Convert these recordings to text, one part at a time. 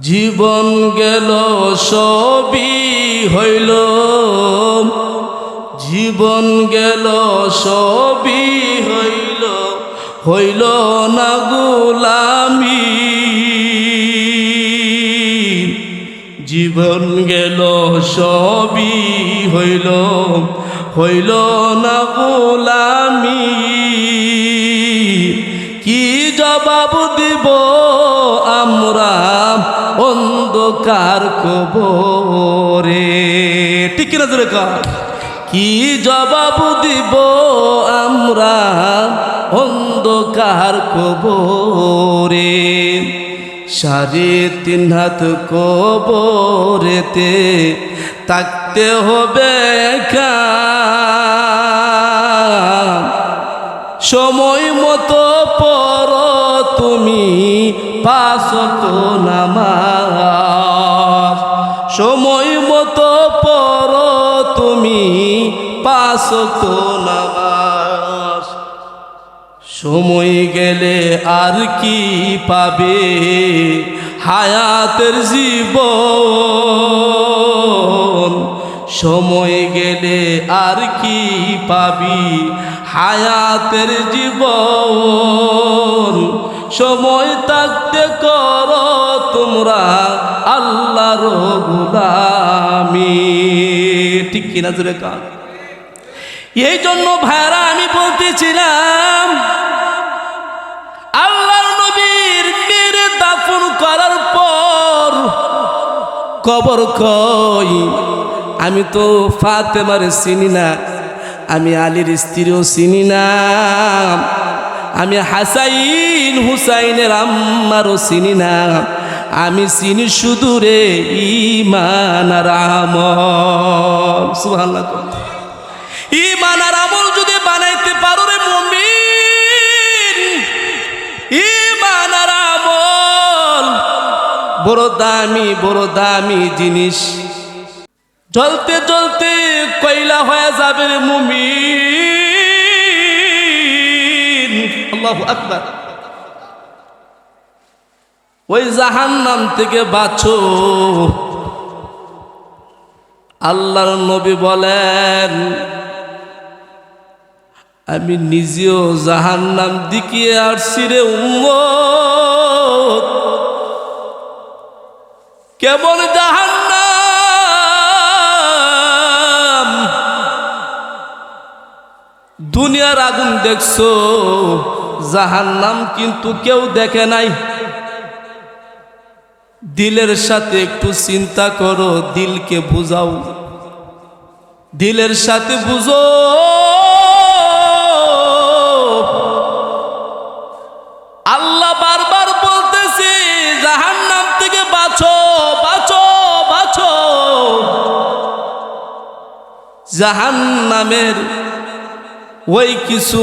জীবন গেল, সবই হইল। জীবন গেল, সবই হইল। হইল না গুলামি। জীবন গেল, সবই হইল। হইল না গুলামি। কি জবাব দিব? অন্ধকার কবরে। ঠিক না জোরে কর কি জবাব দিব আমরা অন্ধকার কবরে? সাড়ে তিন হাত কবরেতে থাকতে হবে সময় মতো পর তুমি পাশত নামাজ পাশত নামাজ সময় গেলে আর কি পাবে? হায়াতের জীবন। সময় গেলে আর কি পাবি? হায়াতের জীবন। সময় থাকতে কর তোমরা আল্লাহর গুলামি। ঠিক কিনা জোরে কান? এই জন্য ভাইরা আমি বলতেছিলাম, আল্লাহর নবীর মেরে দাফন করার পর কবর কই? আমি তো ফাতেমার চিনি না, আমি আলীর স্ত্রীও চিনি না, আমি হাসাইন হুসাইনের আম্মারও চিনি না, আমি চিনি শুধু রে ইমান আর আমল। সুবহানাল্লাহ। বড় দামি বড় দামি জিনিস। জ্বলতে জ্বলতে কয়লা হয়ে যাবে আকবার। ওই জাহান্নাম থেকে বাঁচো। আল্লাহর নবী বলেন, আমি নিজেও জাহান নাম দিকিয়ে আসছি রে উম্মত। কেমন জাহান দুনিয়ার আগুন দেখছ জাহান নাম কিন্তু কেউ দেখে নাই। দিলের সাথে একটু চিন্তা করো, দিলকে বুঝাও। দিলের সাথে বুঝো। বাঁচো বাঁচো বাঁচো। জাহান নামের ওই কিছু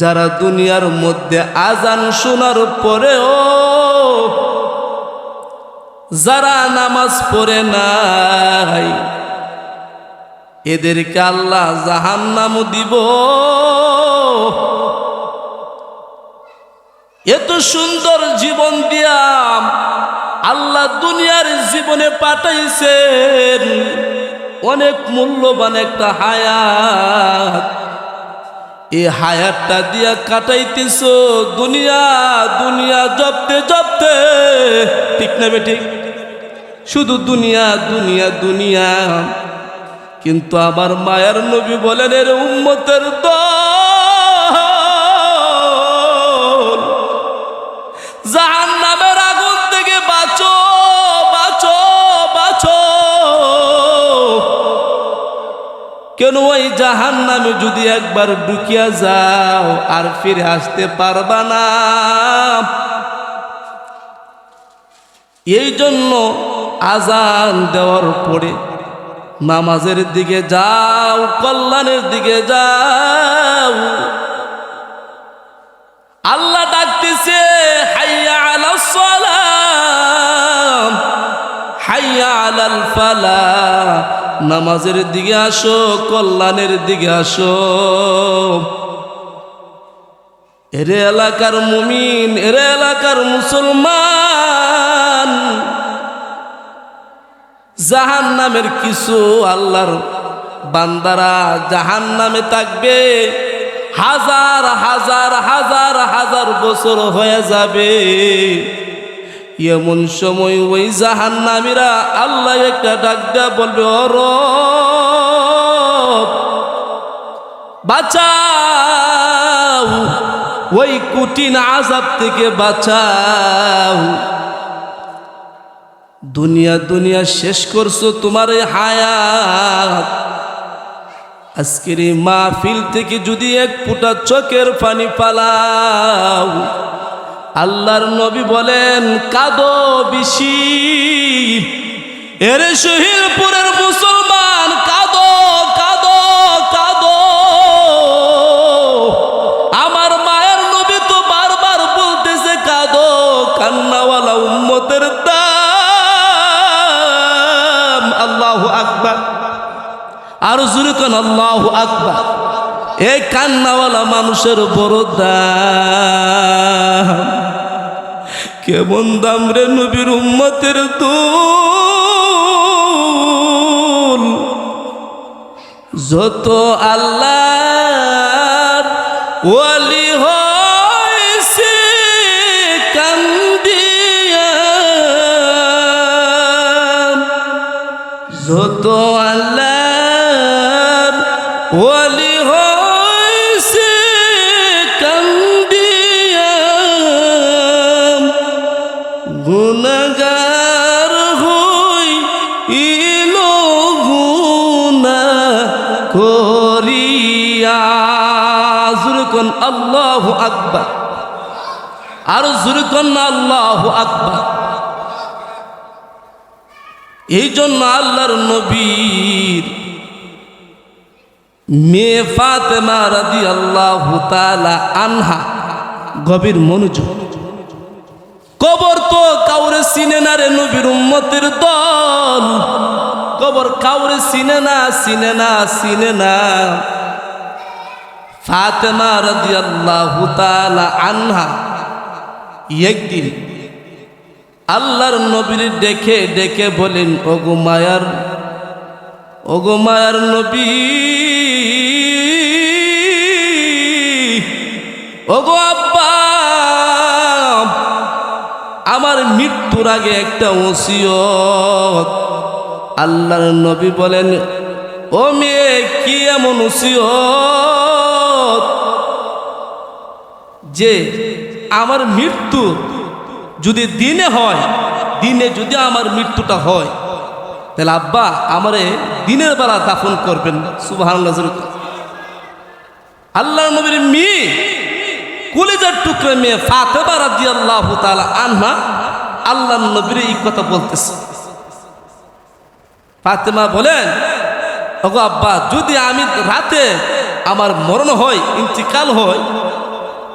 যারা দুনিয়ার মধ্যে আজান শোনার পরেও যারা নামাজ পড়ে নাই, এদেরকে আল্লাহ জাহান নাম দিব। এত সুন্দর জীবন দিয়া আল্লাহ দুনিয়ার জীবনে পাঠাইছেন। অনেক মূল্যবান একটা হায়াত। এই হায়াতটা দিয়া কাটাইতেছ দুনিয়া দুনিয়া জপতে জপতে। ঠিক না ঠিক শুধু দুনিয়া দুনিয়া দুনিয়া। কিন্তু আমার মায়ার নবী বলেন, এর উম্মতের দল কেন ওই জাহান নামে যদি একবার ঢুকিয়া যাও আর ফিরে আসতে পারবা না? এই জন্য আজান দেওয়ার পরে নামাজের দিকে যাও, কল্যাণের দিকে যাও। আল্লাহ ডাকতেছে, হাইয়া আলা হাইয়া আলাল ফালা। নামাজের দিকে আসো, কল্যাণের দিকে আসো। এরে এলাকার মুমিন, এরে এলাকার মুসলমান জাহান নামের কিছু আল্লাহর বান্দারা জাহান নামে থাকবে, হাজার হাজার হাজার হাজার বছর হয়ে যাবে। এমন সময় ওই জাহান নামীরা আল্লাহ একটা ডাক দেয়া বলবে অর বাঁচাও, ওই কঠিন আজাব থেকে বাঁচাও। দুনিয়া দুনিয়া শেষ করছ তোমার হায়াত। আজকের এই মাহফিল থেকে যদি এক ফুটা চোখের পানি পালাও আল্লাহর নবী বলেন, কাদো বিশি। এর শহীদপুরের মুসলমান, কাদো কাদো কাদো। আমার মায়ের নবী তো বারবার বলতেছে, কাদো, কান্নাওয়ালা উম্মতের দাম। আল্লাহ আকবার। আর জুড়ে কেন, আল্লাহু আকবার। এই কান্নাওয়ালা মানুষের বড় দাম। কেমন দাম রে নবীর উম্মতের দুল? যত আল্লাহ ওয়ালি হয়েছে কান্দিয়া। যত আল্লাহ আকবার। আর জুরকন আল্লাহ আকবার। এই জন্য আল্লাহর নবীর মেয়ে ফাতেমা রাদি আল্লাহ আনহা গভীর মনোযোগ। কবর তো কাউরে চিনে না রে নবীর উম্মতের দল। কবর কাউরে চিনে না চিনে না চিনে না। ফাতেমা রাদিয়াল্লাহু তাআলা আনহা একদিন আল্লাহর নবীর ডেকে ডেকে বলেন, ওগো মায়ার ওগো মায়ার নবী, ওগো আব্বা, আমার মৃত্যুর আগে একটা ওসিয়ত। আল্লাহর নবী বলেন, ও মেয়ে, কি এমন ওসিয়ত? যে আমার মৃত্যু যদি দিনে হয়, দিনে যদি আমার মৃত্যুটা হয়, তাহলে আব্বা আমারে দিনের বেলা দাফন করবেন সুবাহ আল্লাহ নবীর মেয়ে, কলিজার টুকরে মেয়ে ফাতেমা রাদিয়াল্লাহু তাআলা আনহা আল্লাহ নবীর এই কথা বলতেছে। ফাতেমা বলেন আব্বা, যদি আমি রাতে আমার মরণ হয়, ইন্তিকাল হয়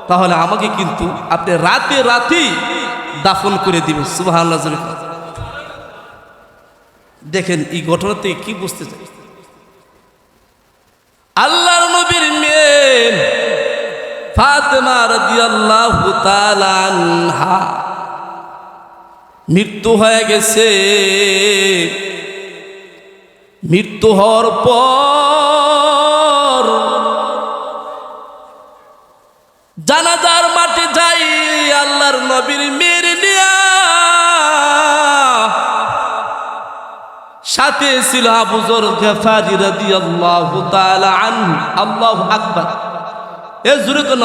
তাহলে আমাকে কিন্তু আপনি রাতে রাতেই দাফন করে দিবেন। সুবহানাল্লাহ দেখেন, এই ঘটনা থেকে কি বুঝতে চাই? আল্লাহর নবীর মেয়ে ফাতেমা মৃত্যু হয়ে গেছে। মৃত্যু হওয়ার পর ছিল গেফারি আনহু। আল্লাহু আকবার। এ জুরে কোন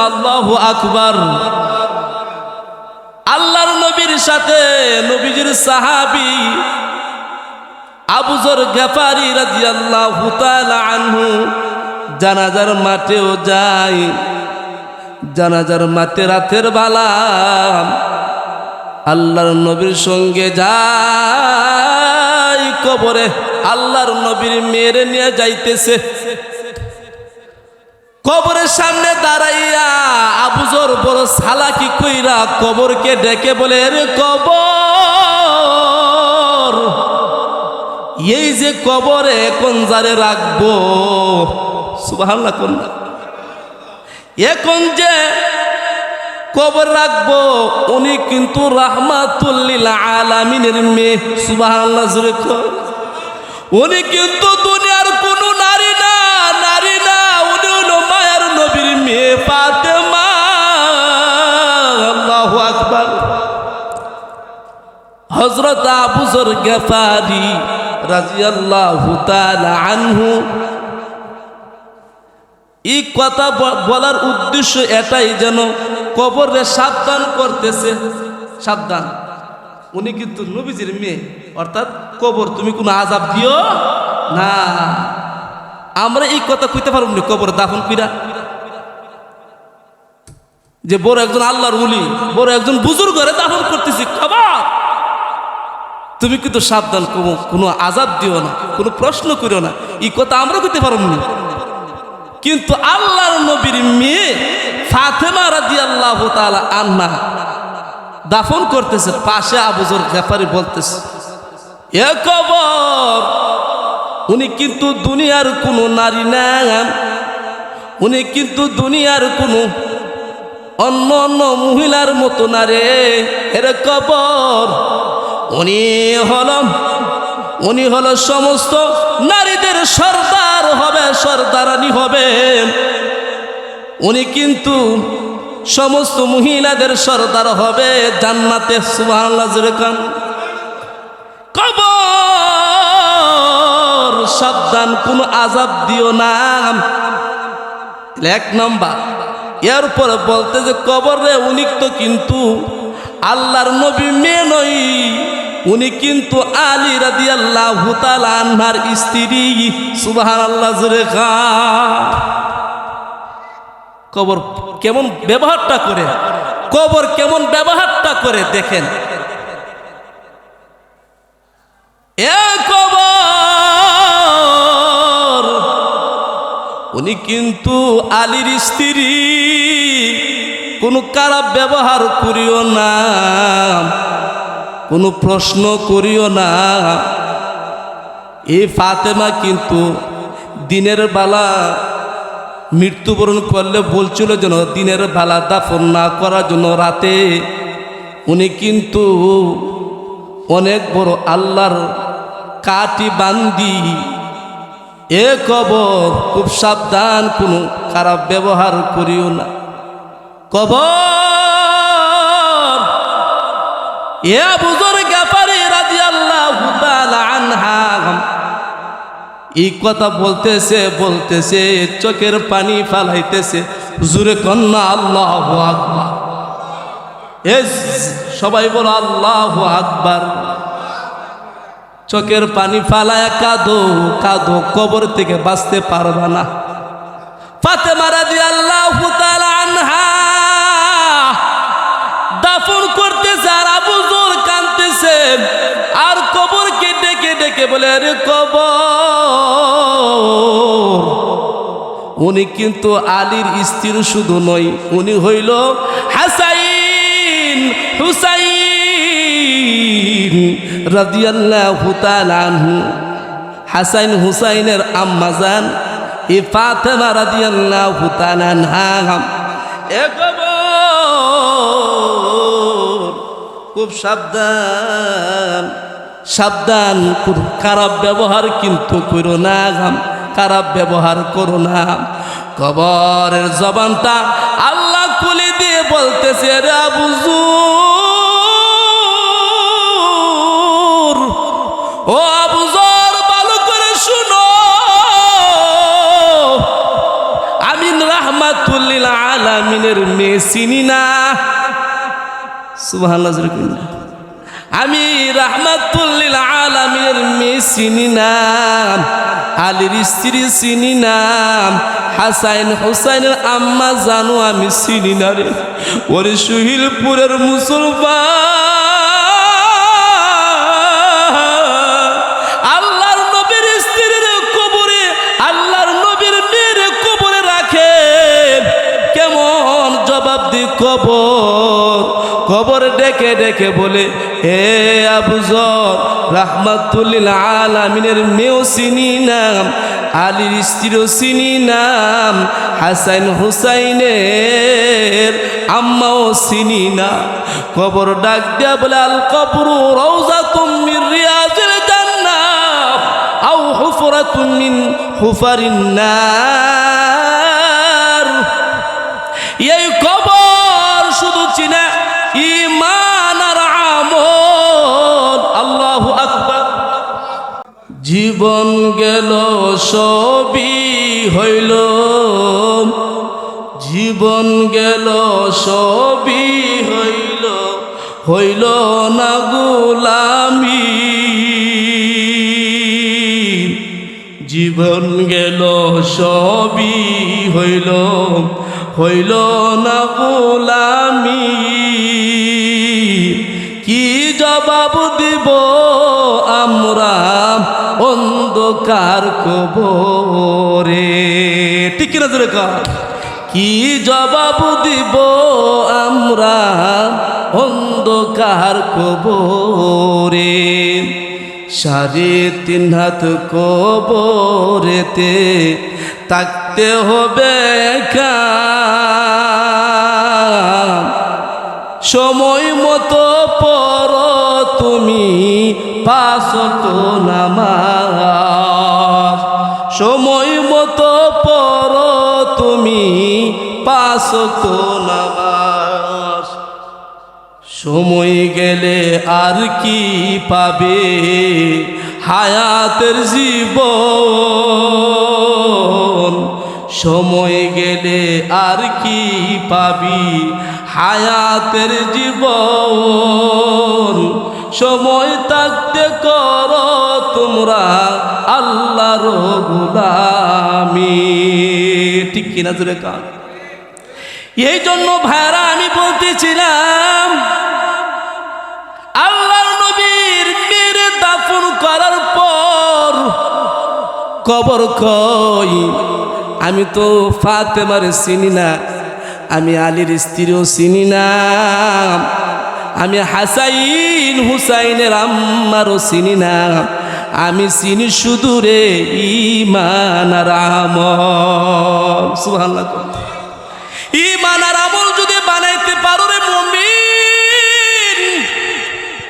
আল্লাহর নবীর সাথে নবীজির গেফারি আনহু জানাজার মাঠেও যায়। জানাজার মাঠে রাতের বালা আল্লাহর নবীর সঙ্গে যাই কবরে আল্লাহর নবীর মেয়েরে নিয়ে যাইতেছে। কবরের সামনে দাঁড়াইয়া আবুজর বড় সালাকি কইরা কবরকে ডেকে বলে রে কবর, এই যে কবরে কোন জারে রাখব? সুবাহ এখন যে কবর রাখব। উনি কিন্তু রাহমাতুল্লিল আলামিনের মেয়ে। সুবাহ উনি কিন্তু দুনিয়ার কোনো নারী না নারী না। উনি হলো মায়ের নবীর মেয়ে, ফাতেমা। আল্লাহু আকবার। হজরত আবুজর গেফারি রাজিয়াল্লাহু তাআলা আনহু। এই কথা বলার উদ্দেশ্য এটাই যেন কবরে সাবধান করতেছে। সাবধান। উনি কিন্তু নবীজির মেয়ে। অর্থাৎ কবর, তুমি কোনো আজাব দিও না। আমরা এই কথা কইতে পারব না, কবর দাফন কইরা। যে বড় একজন আল্লাহর উলি বড় একজন বুজুর্গ ঘরে দাফন করতেছি খাবার তুমি কিন্তু সাবধান, কোনো আজাব দিও না, কোনো প্রশ্ন করিও না। এই কথা আমরা কইতে পারব না। কিন্তু আল্লাহর নবীর মেয়ে ফাতেমা রাদি আল্লাহ আন্না দাফন করতেছে, পাশে আবুজর ব্যাপারে বলতেছে, এ কবর, উনি কিন্তু দুনিয়ার কোনো নারী না উনি কিন্তু দুনিয়ার কোনো অন্য অন্য মহিলার মতো না রে। এর কবর, উনি হল, উনি হলো সমস্ত নারীদের সর্দার হবে, সর্দারানি হবে। উনি কিন্তু সমস্ত মহিলাদের সর্দার হবে জান্নাতে জোরে কান। কবর, সাবধান, কোনো আজাব দিও না। এক নাম্বার এরপরে বলতে যে কবরে উনি তো কিন্তু আল্লাহর নবী মেয়ে নই, উনি কিন্তু আলী রাদি আল্লাহ হুতাল আনহার স্ত্রী সুবাহান আল্লাহ জুরে খা কবর কেমন ব্যবহারটা করে? কবর কেমন ব্যবহারটা করে দেখেন। উনি কিন্তু আলীর স্ত্রী, কোনো খারাপ ব্যবহার করিও না, কোনো প্রশ্ন করিও না। এই ফাতেমা কিন্তু দিনের বেলা মৃত্যুবরণ করলে বলছিল যেন দিনের বেলা দাফন না করার জন্য রাতে। উনি কিন্তু অনেক বড় আল্লাহর কাটি বান্দি। এ কবর খুব সাবধান, কোনো খারাপ ব্যবহার করিও না। কবর, এ বুজুর এই কথা বলতেছে বলতেছে, চোখের পানি ফালাইতেছে। জুরে কন্যা, আল্লাহ আকবার। এ সবাই বলো, আল্লাহ আকবার। চোখের পানি ফালায় কাঁদো কাঁদো, কবর থেকে বাঁচতে পারবা না। ফাতেমা রাজি আল্লাহ আনহা দাফন করতেছে আর আবু কানতেছে আর কবরকে ডেকে ডেকে বলে, আরে কবর। উনি কিন্তু আলীর স্ত্রী শুধু নয়, উনি হইল হাসাইন, হুসাইন রাদিয়াল্লাহু তাআলা হাসাইন হুসাইনের আম্মাজান এ ফাতেমা রাদিয়াল্লাহু তাআলা আনহা। এ খুব সাবধান। সাবধান খারাপ ব্যবহার কিন্তু করো না খারাপ ব্যবহার করো না। কবরের জবানটা আল্লাহ খুলে দিয়ে বলতেছে, রে আবুজুর ও আবুজর ভালো করে শুনো। আমিন রাহমাতুল্লিল আলামিনের মেয়ে চিনি না। সুবহানাল্লাহ। আমি রাহমাতুল্লিল আলামিনের মেয়ে চিনি না, আলীর স্ত্রী চিনি না, হাসাইন হুসাইনের আম্মা জানো আমি চিনি না রে। ওরে সুহিলপুরের মুসলমান কবর? কবর ডেকে ডেকে বলে হে আবুজর, রাহমাতুল্লিল আলামিনের মেয়েও চিনি নাম, আলীর স্ত্রীও চিনি নাম, হাসাইন হুসাইনের আম্মাও চিনি না। কবর ডাক দিয়া বলে, আল কবরু রওজা তুমির রিয়াজিল জান্নাত আও হুফরাতুন মিন হুফারিন নার। জীবন গেল, সবই হইল। জীবন গেল, সবই হইল। হইল না গোলামি। জীবন গেল, সবই হইল। হইল না গোলামি। কি জবাব অন্ধকার কবরে। ঠিক না জোরে কি জবাব দিব আমরা অন্ধকার কবরে? সাড়ে তিন হাত কবরেতে থাকতে হবে সময় মতো পর তুমি। পাশত নামাজ সময় মতো পর তুমি পাশত নামাজ সময় গেলে আর কি পাবে হায়াতের জীবন? সময় গেলে আর কি পাবি হায়াতের জীবন? সময় থাকতে কর তোমরা আল্লাহর গুলামি ঠিক কিনা জোরে কান? এই জন্য ভাইরা, আমি বলতেছিলাম, আল্লাহর নবীর মেরে দাফন করার পর কবর কই? আমি তো ফাতেমার চিনি না, আমি আলীর স্ত্রীও চিনি না। আমি হাসাইন হুসাইনের আম্মারও চিনি না। আমি চিনি শুধু রে ইমান আর আমল। সুবহানাল্লাহ। ইমান আর আমল যদি বানাইতে পারো রে মমিন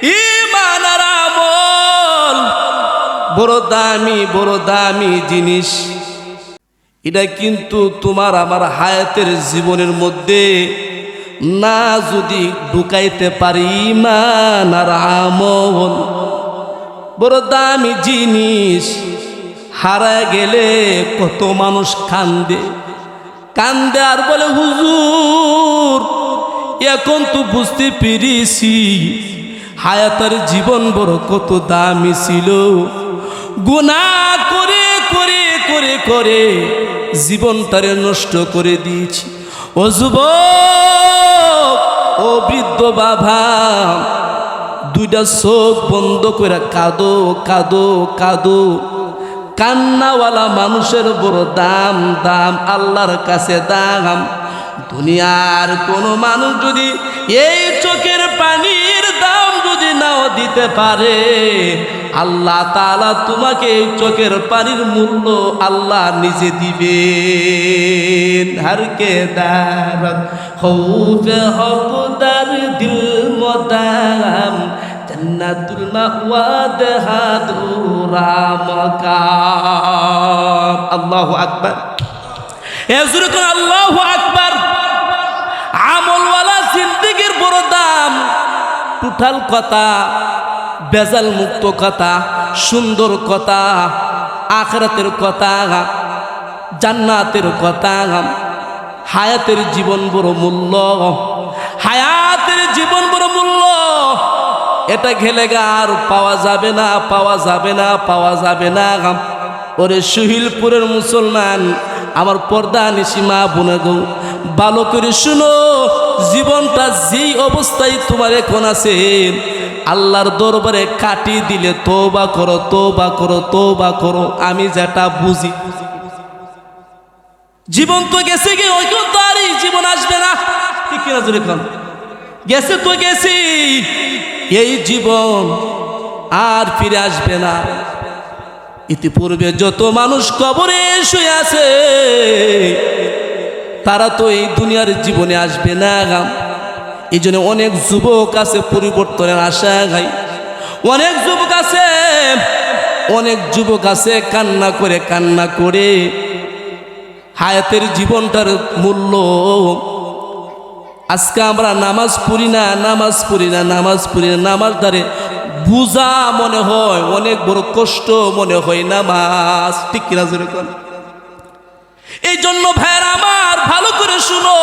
ইমান আর আমল। বড় দামি বড় দামি জিনিস। এটা কিন্তু তোমার আমার হায়াতের জীবনের মধ্যে না যদি ঢুকাইতে পারি ইমান আর আমল, বড় দামি জিনিস হারা গেলে কত মানুষ কান্দে। কান্দে আর বলে, হুজুর, এখন তো বুঝতে পেরেছি হায়াতার জীবন বড় কত দামি ছিল। গুণা করে করে করে করে জীবন তারে নষ্ট করে দিয়েছি। ও যুবক, ও বৃদ্ধ বাবা, দুইটা চোখ বন্ধ করে কাদো কাদো কাদো। কান্নাওয়ালা মানুষের বড় দাম দাম, আল্লাহর কাছে দাম। দুনিয়ার কোনো মানুষ যদি এই চোখের পানির দাম যদি নাও দিতে পারে, আল্লাহ তালা তোমাকে এই চোখের পানির মূল্য আল্লাহ নিজে দিবেন। হারকে দার হৌফে হকদার দিল মদাম, জান্নাতুল আমলওয়ালা জিন্দেগির বড় দাম। টোটাল কথা, বেজাল মুক্ত কথা, সুন্দর কথা, আখরাতের কথা, জান্নাতের কথা, হায়াতের জীবন বড় মূল্য। হায়াতের জীবন বড় মূল্য। এটা ঘেলে আর পাওয়া যাবে না, পাওয়া যাবে না, পাওয়া যাবে না। ওরে সুহিলপুরের মুসলমান আমার পর্দা নিসীমা বুনে গো। ভালো করে শুনো, জীবনটা যেই অবস্থায় তোমার এখন আছে, আল্লাহর দরবারে কাটি দিলে তোবা করো তোবা করো তোবা করো, আমি যেটা বুঝি। জীবন তো গেছে গিয়ে ওই তো আর এই জীবন আসবে না। ঠিক কিনা জোরে গেছে তো গেছি, এই জীবন আর ফিরে আসবে না। ইতিপূর্বে যত মানুষ কবরে শুয়ে আছে, তারা তো এই দুনিয়ার জীবনে আসবে না গাম এই জন্য অনেক যুবক আছে, পরিবর্তনের আশা গাই। অনেক যুবক আছে, অনেক যুবক আছে, কান্না করে কান্না করে। হায়াতের জীবনটার মূল্য। আজকে আমরা নামাজ পড়ি না, নামাজ পড়ি না, নামাজ পড়ি না, নামাজ দ্বারে বুঝা মনে হয়, অনেক বড় কষ্ট মনে হয় নামাজ। ঠিক কিনা জোরে কোন? এই জন্য ভাইয়ের আমার, ভালো করে শুনো।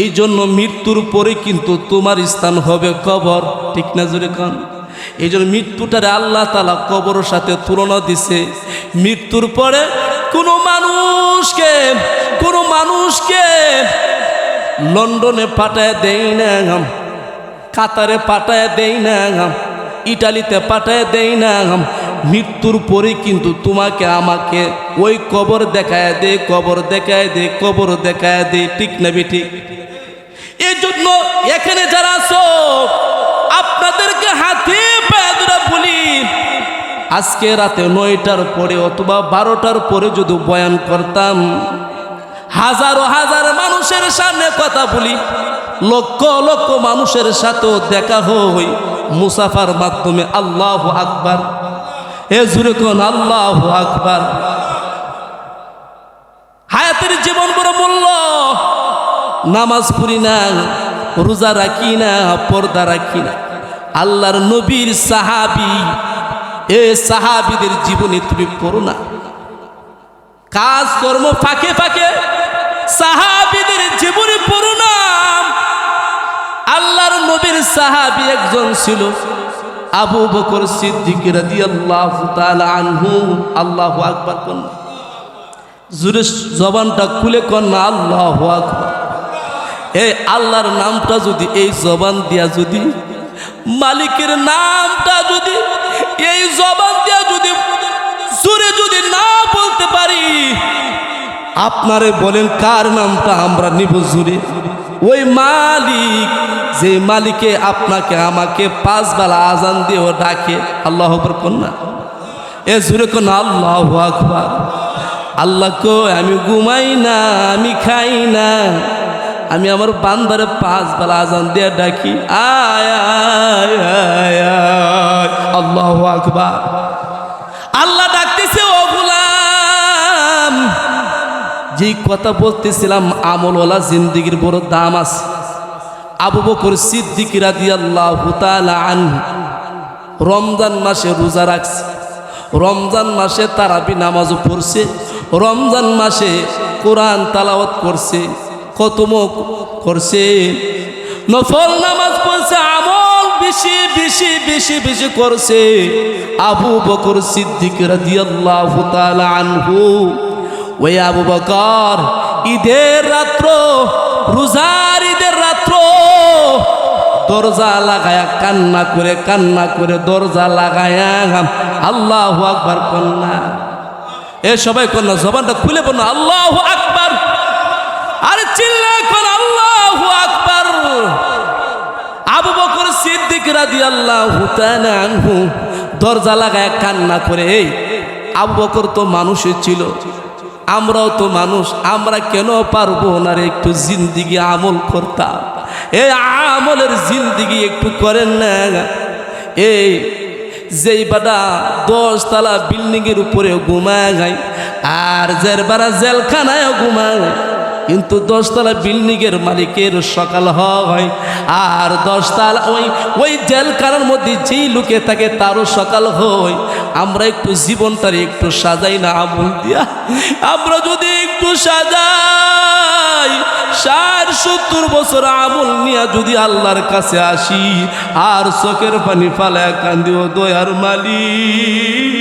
এই জন্য মৃত্যুর পরে কিন্তু তোমার স্থান হবে কবর। ঠিক না জোরে কান? এই জন্য মৃত্যুটারে আল্লাহ তালা কবরের সাথে তুলনা দিছে। মৃত্যুর পরে কোনো মানুষকে কোনো মানুষকে লন্ডনে পাঠায় দেয় না। কাতারে পাঠায় দেই না ইটালিতে পাঠায় দেই না মৃত্যুর পরে কিন্তু তোমাকে আমাকে ওই কবর দেখায় দে, কবর দেখায় দে, কবর দেখায় দে, ঠিক না ঠিক? এই জন্য এখানে যারা আছো, আপনাদেরকে হাতে পায়ে বলি, আজকে রাতে নয়টার পরে অথবা বারোটার পরে যদি বয়ান করতাম হাজারো হাজার মানুষের সামনে কথা বলি, লক্ষ লক্ষ মানুষের সাথেও দেখা হই মুসাফার মাধ্যমে আল্লাহ আকবার। এ জুড়ে কোন আল্লাহ আকবার। হায়াতের জীবন বড় মূল্য। নামাজ পড়ি না, রোজা রাখি না, পর্দা রাখি না। আল্লাহর নবীর সাহাবি, এ সাহাবিদের জীবনে তুমি করো না। কাজ কর্ম ফাঁকে ফাঁকে সাহাবিদের জীবনে পড়ো আল্লাহর নবীর সাহাবি একজন ছিল আবু বকর সিদ্দিক রাদিয়াল্লাহু তাআলা আনহু। আল্লাহু আকবার কোন জুরে জবানটা খুলে কন না, আল্লাহু আকবার। এই আল্লাহর নামটা যদি এই জবান দিয়া যদি, মালিকের নামটা যদি, এই জবান দিয়া যদি, জোরে যদি না বলতে পারি আপনারে বলেন কার নামটা আমরা নিব জুড়ে? ওই মালিক, যে মালিকে আপনাকে আমাকে পাঁচ বেলা আজান দিয়েও ডাকে, আল্লাহ কন্যা এ জুড়ে কোন আল্লাহ আকবার? আল্লাহ কো, আমি ঘুমাই না, আমি খাই না, আমি আমার বান্দারে পাঁচ বেলা আজান দিয়ে ডাকি, আয় আল্লাহ আকবার। আল্লাহ ডাকতেছে, ও যে কথা বলতেছিলাম, আমলওয়ালা জিন্দিগির বড় দাম আছে। আবু বকর সিদ্দিক রাদিয়াল্লাহু আনহু রমজান মাসে রোজা রাখছে। রমজান মাসে তারাবি নামাজও পড়ছে। রমজান মাসে কোরআন তালাওয়াত করছে। কতম করছে। নফল নামাজ পড়ছে, আমল বেশি বেশি বেশি বেশি করছে। আবু বকর সিদ্দিক রাদিয়াল্লাহু তাআলা আনহু ওই আবু বকর, ঈদের রাত্র, রোজার ঈদের রাত্র, দরজা লাগায়া কান্না করে কান্না করে দরজা লাগায়া আল্লাহ আকবার কন্যা। এ সবাই কন্যা, জবানটা খুলে বলল আল্লাহ আকবার। আরে চিল্লা কর, আল্লাহ আকবার। আবু বকর সিদ্দিক তাআলা আনহু দরজা লাগায় কান্না করে, এই, আবু বকর তো মানুষই ছিল। আমরাও তো মানুষ, আমরা কেন পারব ওনার একটু জিন্দিগি আমল করতাম? এই আমলের জিন্দিগি একটু করেন না। এই যেই বাদা দশতলা বিল্ডিংয়ের উপরে ঘুমায় যায়, আর জের বারা জেলখানায় ঘুমায় কিন্তু দশতলা বিল্ডিংয়ের মালিকের সকাল হয়। আর দশতলা ওই ওই জেলখানার মধ্যে যেই লুকে থাকে তারও সকাল হয়। আমরা একটু জীবনটারে একটু সাজাই না আমল দিয়া। আমরা যদি একটু সাজাই, ষাট সত্তর বছর আমল নিয়ে যদি আল্লাহর কাছে আসি, আর চোখের পানি ফালায় কান্দিও দয়ার মালিক।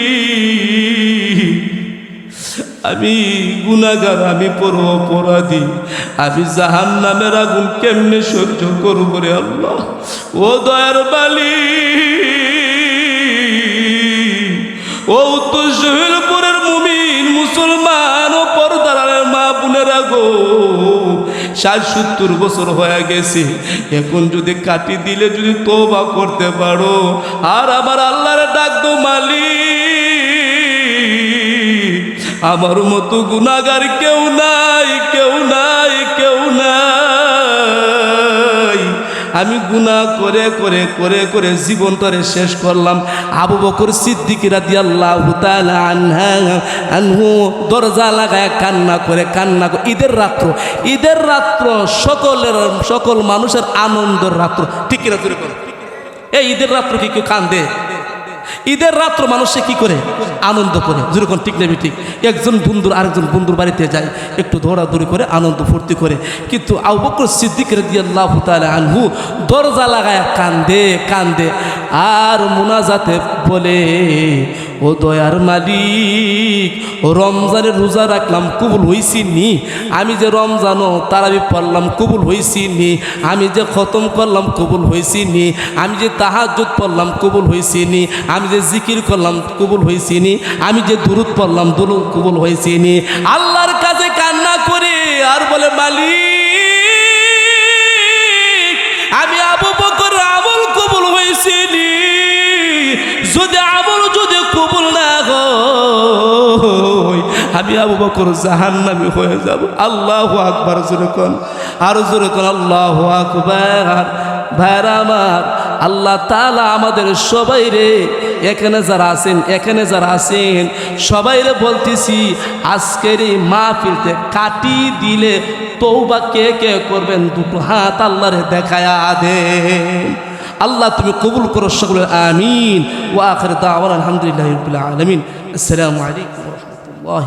আমি গুনাগার আমি পর অপরাধী, আমি জাহান নামের আগুন কেমনে সহ্য করব রে আল্লাহ? ও দয়ার বালি, ও উত্তর শহীদপুরের মুমিন, মুসলমান ও পরদারের মা বোনেরা গো ষাট সত্তর বছর হয়ে গেছে, এখন যদি কাটি দিলে যদি তোবা করতে পারো, আর আমার আল্লাহর ডাক দো মালিক আমার মতো গুণাগার কেউ নাই কেউ নাই কেউ নাই। আমি গুনাহ করে করে করে করে জীবনটারে শেষ করলাম। আবু বকর সিদ্দিক রাদিয়াল্লাহু তাআলা আনহা, আনহু দরজা লাগায় কান্না করে কান্না করে। ঈদের রাত্র ঈদের রাত্র সকলের, সকল মানুষের আনন্দের রাত্র। ঠিক কিনা করো এই ঈদের রাত্র কি কেউ কান্দে? ঈদের রাত্র মানুষে কি করে? আনন্দ করে। যেরকম ঠিক নেবি ঠিক। একজন বন্ধুর আরেকজন বন্ধুর বাড়িতে যায়, একটু দৌড়াদৌড়ি করে, আনন্দ ফুর্তি করে। কিন্তু আবু বকর সিদ্দিক রাদিয়াল্লাহু তাআলা আনহু দরজা লাগায় কান্দে কান্দে। আর মুনাজাতে বলে, ও দয়ার মালিক ও রমজানের রোজা রাখলাম, কবুল হইছি নি। আমি যে রমজানও তারাবি পড়লাম কবুল হইছি নি। আমি যে খতম করলাম, কবুল হইছি নি। আমি যে তাহাজুদ পড়লাম, কবুল হইছি নি। আমি যে জিকির করলাম, কবুল হইছি নি আমি যে দুরুদ পড়লাম, দুরুদ কবুল হইছি নি আল্লাহর কাছে কান্না করে আর বলে, মালিক, আমি আবু বকর আমল কবুল হয়েছি নি যদি আমল যদি কবুল না হয়, আমি আবু বকর জাহান্নামী হয়ে যাব। আল্লাহ আকবার, জোরে কোন। আরও জোরে কোন, আল্লাহ আকবার। ভাইরা আমার, আল্লাহ তালা আমাদের সবাই রে, এখানে যারা আছেন, এখানে যারা আছেন, সবাই রে বলতেছি, আজকের এই মাহফিলতে কাটি দিলে তৌবা কে কে করবেন দুটো হাত আল্লাহরে দেখায়া দে। আল্লাহ তুমি কবুল করো সকলের আমিন। ও আখের দাওয়ান, আলহামদুলিল্লাহ আলমিন। আসসালামু আলাইকুম রহমতুল্লাহ